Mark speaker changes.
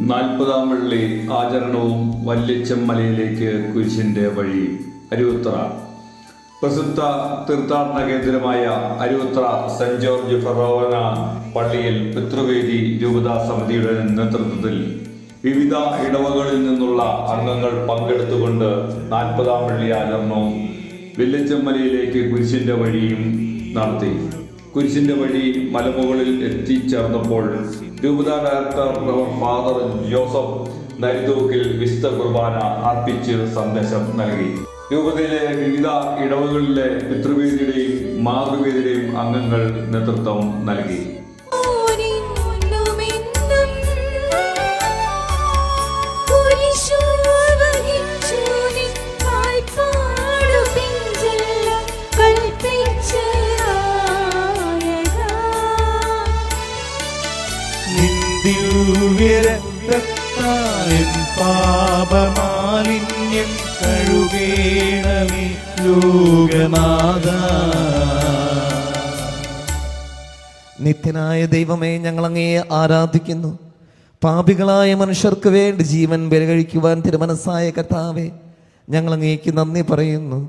Speaker 1: നാൽപ്പതാം വള്ളി ആചരണവും വല്യച്ചമ്മലയിലേക്ക് കുരിശിന്റെ വഴി. അരുവത്ര പ്രസിദ്ധ തീർത്ഥാടന കേന്ദ്രമായ അരുവത്ര സെന്റ് ജോർജ് ഫെറോവന പള്ളിയിൽ പിതൃവേദി രൂപതാ സമിതിയുടെ നേതൃത്വത്തിൽ വിവിധ ഇടവകളിൽ നിന്നുള്ള അംഗങ്ങൾ പങ്കെടുത്തുകൊണ്ട് നാൽപ്പതാം വള്ളി ആചരണവും വെല്ലിച്ചമ്മലയിലേക്ക് കുരിശിന്റെ വഴിയും നടത്തി. കുരിശിന്റെ വഴി മലമുകളിൽ എത്തിച്ചേർന്നപ്പോൾ രൂപതാ ഡയറക്ടർ ഫാദർ ജോസഫ് നരിതൂക്കിൽ വിശുദ്ധ കുർബാന അർപ്പിച്ച് സന്ദേശം നൽകി. രൂപതയിലെ വിവിധ ഇടവുകളിലെ പിതൃവേദിയുടെയും മാതൃവേദിയുടെയും അംഗങ്ങൾ നേതൃത്വം നൽകി.
Speaker 2: നിന്ദിവ്യരക്തത്താലിൻ പാപമാലിന്യം കഴുകേണമേ ലോകനാഥ.
Speaker 3: നിത്യനായ ദൈവമേ ഞങ്ങൾ അങ്ങയെ ആരാധിക്കുന്നു. പാപികളായ മനുഷ്യർക്ക് വേണ്ടി ജീവൻ ബലി കഴിക്കുവാൻ തിരുമനസ്സായ കർത്താവെ ഞങ്ങൾ അങ്ങേക്ക് നന്ദി പറയുന്നു.